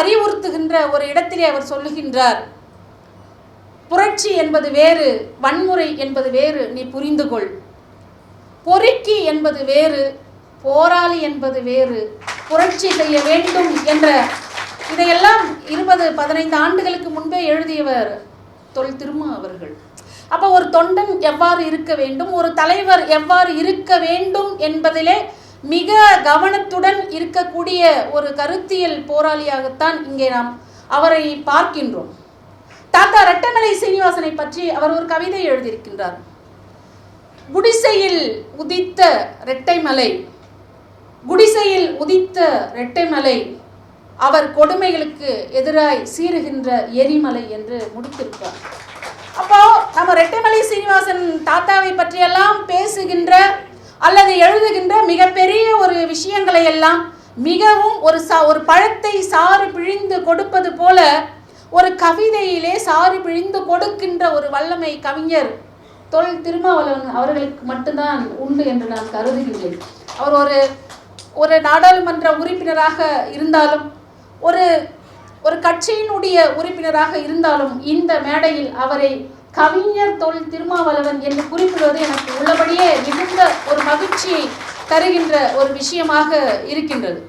அறிவுறுத்துகின்ற ஒரு இடத்திலே அவர் சொல்லுகின்றார். புரட்சி என்பது வேறு வன்முறை என்பது வேறு நீ புரிந்து கொள். பொறுக்கி என்பது வேறு போராளி என்பது வேறு புரட்சி செய்ய வேண்டும் என்ற இதையெல்லாம் இருபது பதினைந்து ஆண்டுகளுக்கு முன்பே எழுதியவர் தொல் திருமா அவர்கள். அப்போ ஒரு தொண்டன் எவ்வாறு இருக்க வேண்டும் ஒரு தலைவர் எவ்வாறு இருக்க வேண்டும் என்பதிலே மிக கவனத்துடன் இருக்கக்கூடிய ஒரு கருத்தியல் போராளியாகத்தான் இங்கே நாம் அவரை பார்க்கின்றோம். தாத்தா ரட்டமலை சீனிவாசனை பற்றி அவர் ஒரு கவிதை எழுதியிருக்கின்றார். குடிசையில் உதித்த ரெட்டைமலை குடிசையில் உதித்த ரெட்டைமலை அவர் கொடுமைகளுக்கு எதிராய் சீறுகின்ற எரிமலை என்று முடித்திருப்பார் அப்போ நம்ம ரெட்டைமலை சீனிவாசன் தாத்தாவை பற்றியெல்லாம் பேசுகின்ற அல்லது எழுதுகின்ற மிகப்பெரிய ஒரு விஷயங்களை எல்லாம் மிகவும் ஒரு சா ஒரு பழத்தை சாறு பிழிந்து கொடுப்பது போல ஒரு கவிதையிலே சாறு பிழிந்து கொடுக்கின்ற ஒரு வல்லமை கவிஞர் தொல் திருமாவளவன் அவர்களுக்கு மட்டும்தான் உண்டு என்று நான் கருதுகின்றேன். அவர் ஒரு ஒரு நாடாளுமன்ற உறுப்பினராக இருந்தாலும் ஒரு ஒரு கட்சியினுடைய உறுப்பினராக இருந்தாலும் இந்த மேடையில் அவரை கவிஞர் தொல் திருமாவளவன் என்று குறிப்பிடுவது எனக்கு உள்ள மகிழ்ச்சியை தருகின்ற ஒரு விஷயமாக இருக்கின்றது.